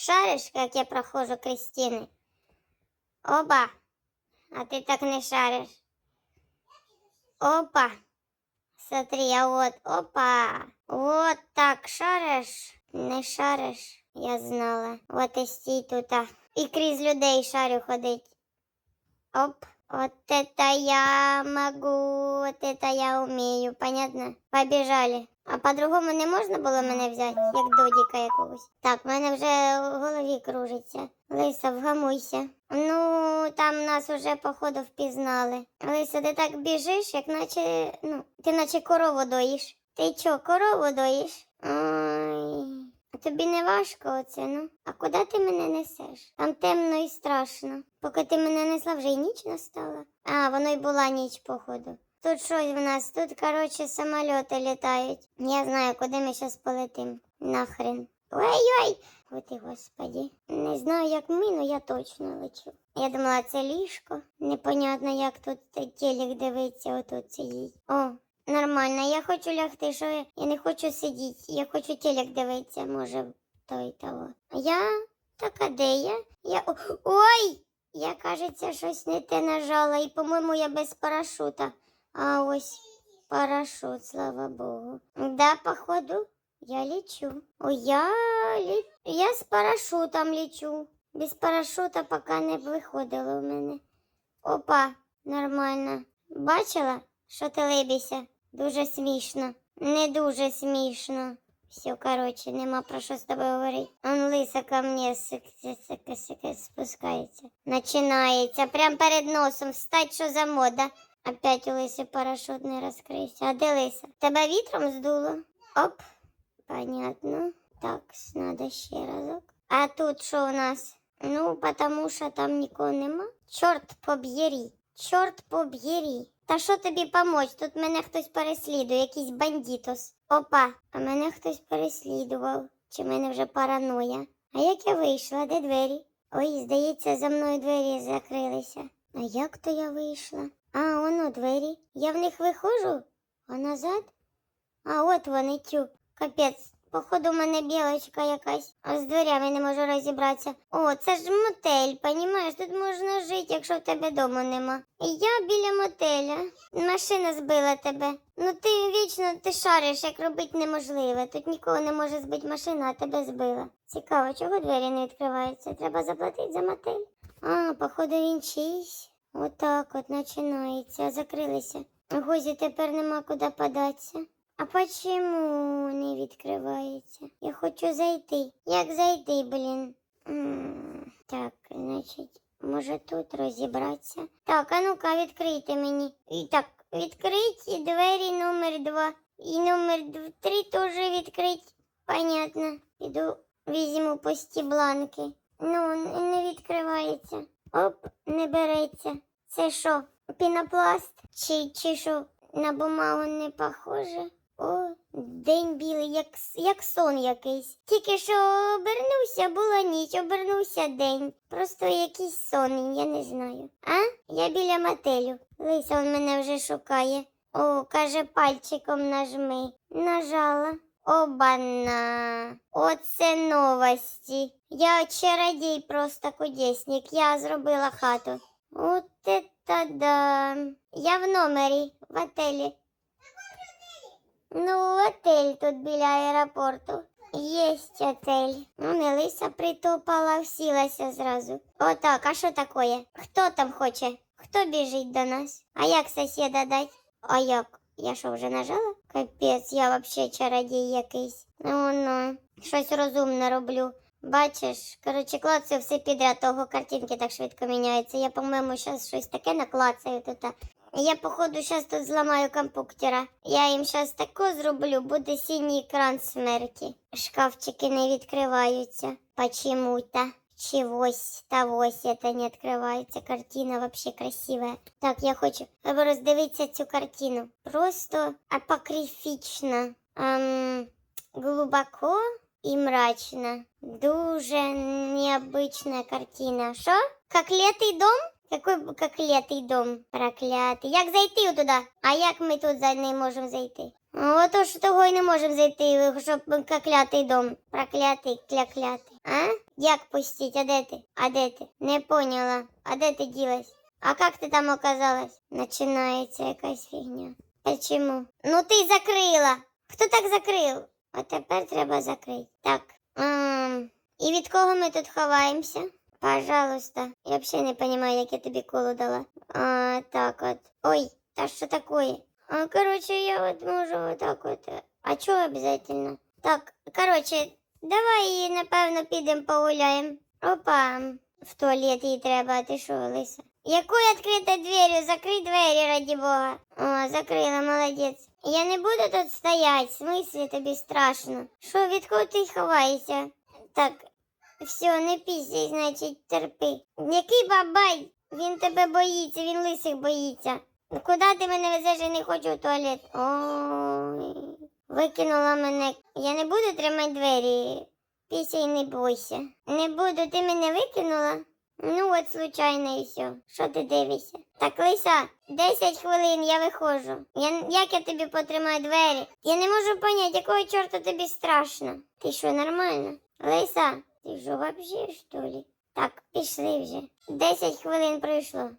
Шариш, як я проходжу крізь Опа. А ти так не шариш. Опа. Смотри, я вот, опа. Вот так шариш, не шариш, я знала. Вот і стій тут. І крізь людей шарю ходить. Оп. Вот это я могу, вот это я умею, понятно? Побіжали. А по-другому не можна було мене взяти, як додіка якогось. Так, в мене вже в голові кружиться. Лиса, вгамуйся. Ну, там нас уже, походу, впізнали. Лиса, ти так біжиш, як наче, ну, ти наче корову доїш. Ти чо, корову доїш? Ой. Тобі не важко оце, ну? А куди ти мене несеш? Там темно і страшно. Поки ти мене несла, вже й ніч настала. А, воно й була ніч, походу. Тут щось в нас, тут, коротше, самольоти літають. Я знаю, куди ми зараз полетим. Нахрен. Ой-ой! От і господі. Не знаю, як ми, але я точно лечу. Я думала, це ліжко. Непонятно, як тут те- телек дивиться, отут сидіть. О, нормально, я хочу лягти, що я, не хочу сидіти. Я хочу телек дивитися, може, той того. Я? Так, а де я? Я. Ой! Я, кажеться, щось не те нажала, і, по-моєму, я без парашута. А ось парашут, слава Богу. Да, походу, я лечу. О, я, лі... я з парашутом лечу. Без парашута поки не виходило в мене. Опа, нормально. Бачила, що ти либися? Дуже смішно. Не дуже смішно. Все, короче, нема про що з тобою говорити. Он лиса ко мне спускається. Начинається. Прям перед носом. Встать, що за мода. Опять у лиси парашут не розкрився. А де лиса? Тебе вітром здуло? Оп. Понятно. Так, надо ще разок. А тут що у нас? Ну, потому що там нікого нема. Чорт поб'єрі. Чорт поб'єрі. Та що тобі помочь? Тут мене хтось переслідує, якийсь бандитос. Опа, а мене хтось переслідував. Чи мене вже параноя? А як я вийшла? Де двері? Ой, здається, за мною двері закрилися. А як то я вийшла? А, воно двері. Я в них виходжу? А назад? А от вони тю. Капець. Походу, в мене білочка якась, а з дверями не можу розібратися. О, це ж мотель, понімаєш? Тут можна жити, якщо в тебе дому нема. І я біля мотеля. Машина збила тебе. Ну ти вічно ти шариш, як робити неможливе. Тут нікого не може збити машина, а тебе збила. Цікаво, чого двері не відкриваються? Треба заплатити за мотель. А, походу, він чийсь. Отак от починається. Закрилися. Гузі тепер нема куди податися. А почему не відкривається? Я хочу зайти. Як зайти, блін? Так, значить, може тут розібратися. Так, а ну-ка, відкрийте мені. І так, відкрить і двері номер два. І номер три теж відкрить. Понятно. Піду візьму пусті бланки. Ну, не відкривається. Оп, не береться. Це що, пінопласт? Чи, чи що, на бумагу не похоже? О, день білий, як, як сон якийсь. Тільки що обернувся, була ніч, обернувся день. Просто якийсь сон, я не знаю. А? Я біля мотелю. Лиса он мене вже шукає. О, каже, пальчиком нажми. Нажала. Обана. Оце новості. Я чародій просто кудесник. Я зробила хату. От это да. Я в номері, в отелі. Ну, отель тут біля аеропорту. Єсть отель. Ну, не лиса притопала, всілася зразу. Отак, а що таке? Хто там хоче? Хто біжить до нас? А як сусіда дать? А як? Я що, вже нажала? Капець, я вообще чародій якийсь. Ну, ну, щось розумне роблю. Бачиш, коротше, клацаю все підряд, того картинки так швидко міняються. Я, по-моєму, зараз щось таке наклацаю тут. Я, походу, зараз тут зламаю компуктера. Я їм зараз таку зроблю, буде синій екран смерті. Шкафчики не відкриваються. Почему-то. Чогось тогось это не відкривається. Картина вообще красивая. Так, я хочу роздивитися цю картину. Просто апокрифічно. Ем, глубоко і мрачно. Дуже необычная картина. Що? Как летий дом? Какой как летий дом? Проклятий. Як зайти туди? А як ми тут не можемо зайти? Ото ж того й не можемо зайти, щоб клятий дом. Проклятий, кляклятий. А? Як пустить? А де ти? А де ти? Не поняла. А де ти ділась? А як ти там оказалась? Начинається якась фігня. Почему? Ну ти закрила. Хто так закрив? А тепер треба закрити. Так. Ем, і від кого ми тут ховаємося? Пожалуйста. Я взагалі не розумію, як я тобі колу дала. А, так от. Ой, та що таке? А, короче, я от можу вот так от. А чого обязательно? Так, короче, давай, напевно, підемо погуляємо. Опа, в туалет їй треба, а ти що, Лиса? Якою відкрита дверью? Закрий двері, раді Бога. О, закрила, молодець. Я не буду тут стоять, в смислі тобі страшно. Що, від кого ти ховаєшся? Так, все, не пісяй, значить, терпи. Який бабай? Він тебе боїться, він лисих боїться. Куди ти мене везеш, я не хочу в туалет. Ой, викинула мене. Я не буду тримати двері. Пісяй, не бойся. Не буду, ти мене викинула? Ну от случайно і все. Що ти дивишся? Так, Лиса, 10 хвилин я виходжу. Я, як я тобі потримаю двері? Я не можу поняти, якого чорта тобі страшно. Ти що, нормально? Лиса, ти що, вообще, що ли? Так, пішли вже. 10 хвилин пройшло.